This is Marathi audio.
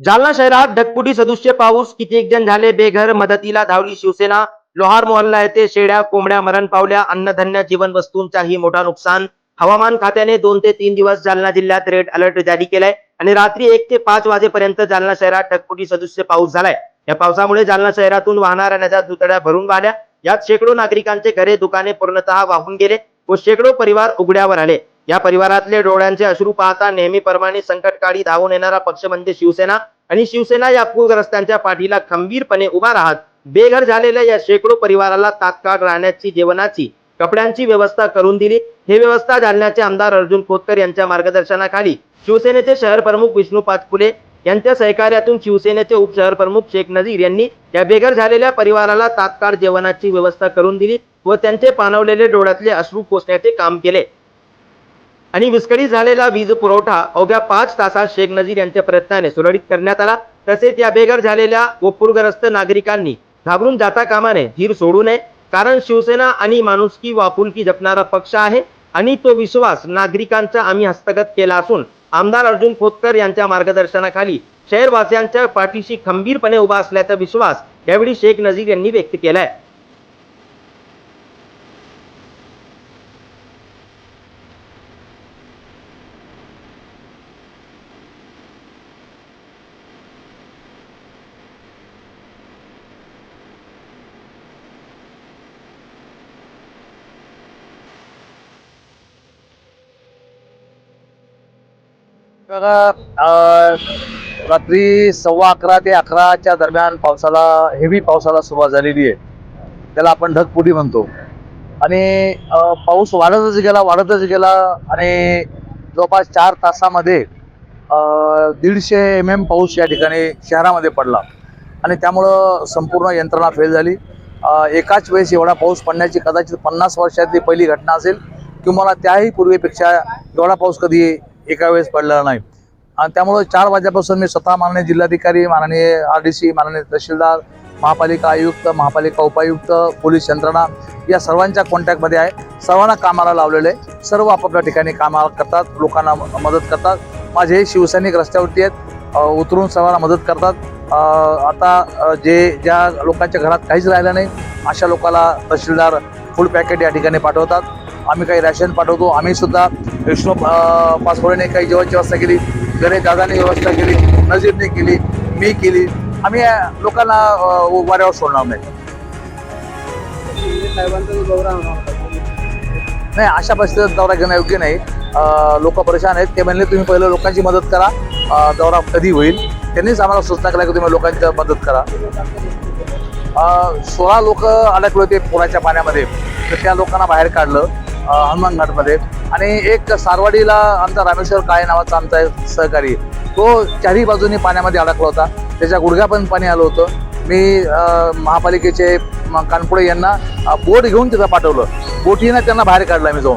जालना शहरात ढगपुटी सदृश्य पाऊस. कित्येक जण झाले बेघर? मदतीला धावली शिवसेना. लोहार मोहल्ला येथे शेड्या कोंबड्या मरण पावल्या. अन्नधान्य जीवन वस्तूंचाही मोठा नुकसान. हवामान खात्याने दोन ते तीन दिवस जालना जिल्ह्यात रेड अलर्ट जारी केलाय. आणि रात्री एक ते पाच वाजेपर्यंत जालना शहरात ढगपुटी सदृश्य पाऊस झालाय. या पावसामुळे जालना शहरातून वाहणाऱ्या नद्या दुतड्या भरून वाहल्या. यात शेकडो नागरिकांचे घरे दुकाने पूर्णतः वाहून गेले व शेकडो परिवार उघड्यावर आले. या परिवारातले डोळ्यांचे अश्रू पाहता नेहमीप्रमाणे संकटकाळी धावून येणारा पक्ष म्हणजे शिवसेना. आणि शिवसेना या पूरग्रस्तांच्या पाठीला खंबीरपणे उभा राहत बेघर झालेल्या या शेकडो परिवाराला तात्काळ राहण्याची जेवणाची कपड्यांची व्यवस्था करून दिली. हे व्यवस्था जालन्याचे आमदार अर्जुन खोतकर यांच्या मार्गदर्शनाखाली शिवसेनेचे शहर प्रमुख विष्णू पाचपुले यांच्या सहकार्यातून शिवसेनेचे उपशहर प्रमुख शेख नजीर यांनी या बेघर झालेल्या परिवाराला तात्काळ जेवणाची व्यवस्था करून दिली व त्यांचे पाणवलेले डोळ्यातले अश्रू पोचण्याचे काम केले. आणि विस्कळीत झालेला वीज पुरवठा अवघ्या पाच तासात शेख नजीर यांच्या प्रयत्नाने सुरळीत करण्यात आला. तसेच या बेघर झालेल्या व पूरग्रस्त नागरिकांनी घाबरून जाता कामाने धीर सोडू नये. कारण शिवसेना आणि माणुसकी वापुलकी जपणारा पक्ष आहे आणि तो विश्वास नागरिकांचा आम्ही हस्तगत केला असून आमदार अर्जुन खोतकर यांच्या मार्गदर्शनाखाली शहरवासियांच्या पाठीशी खंबीरपणे उभा असल्याचा विश्वास यावेळी शेख नजीर यांनी व्यक्त केलाय. बघा रात्री सव्वा अकरा ते अकराच्या दरम्यान पावसाला हेवी पावसाला सुरुवात झालेली आहे. त्याला आपण ढगपुटी म्हणतो. आणि पाऊस वाढतच गेला वाढतच गेला आणि जवळपास चार तासामध्ये दीडशे एम एम पाऊस या ठिकाणी शहरामध्ये पडला. आणि त्यामुळं संपूर्ण यंत्रणा फेल झाली. एकाच वेळेस एवढा पाऊस पडण्याची कदाचित पन्नास वर्षातली पहिली घटना असेल किंवा त्याही पूर्वीपेक्षा एवढा पाऊस कधी एका वेळेस पडलेला नाही. आणि त्यामुळं चार वाजल्यापासून मी स्वतः माननीय जिल्हाधिकारी माननीय आर डी सी माननीय तहसीलदार महापालिका आयुक्त महापालिका उपायुक्त पोलीस यंत्रणा या सर्वांच्या कॉन्टॅक्टमध्ये आहे. सर्वांना कामाला लावलेलं आहे. सर्व आपापल्या ठिकाणी कामाला करतात. लोकांना म- मदत करतात. माझे शिवसैनिक रस्त्यावरती आहेत. उतरून सर्वांना मदत करतात. आता जे ज्या लोकांच्या घरात काहीच राहिलं नाही अशा लोकाला तहसीलदार फुल पॅकेट या ठिकाणी पाठवतात. आम्ही काही रॅशन पाठवतो. आम्ही सुद्धा विष्णू अ, काही जेवणाची व्यवस्था केली गणेश दादाने व्यवस्था केली नजीरने केली मी केली. आम्ही लोकांना वाऱ्यावर सोडणार नाही. नाही अशा परिस्थितीत दौरा घेणं योग्य नाही. लोक परेशान आहेत. ते म्हणले तुम्ही पहिलं लोकांची मदत करा. दौरा कधी होईल? त्यांनीच आम्हाला सूचना केल्या की तुम्ही लोकांची मदत करा. सोळा लोक अडकले होते पुराच्या पाण्यामध्ये. तर त्या लोकांना बाहेर काढलं. अ, हनुमान घाटमध्ये आणि एक सारवाडीला आमचा रामेश्वर काळे नावाचा आमचा सहकारी तो चारही बाजूनी पाण्यामध्ये अडकला होता. त्याच्या गुडघ्यापर्यंत पाणी आलं होतं. मी महापालिकेचे कानपुडे यांना बोट घेऊन तिथं पाठवलं. बोटीनं त्यांना बाहेर काढला मी जाऊन.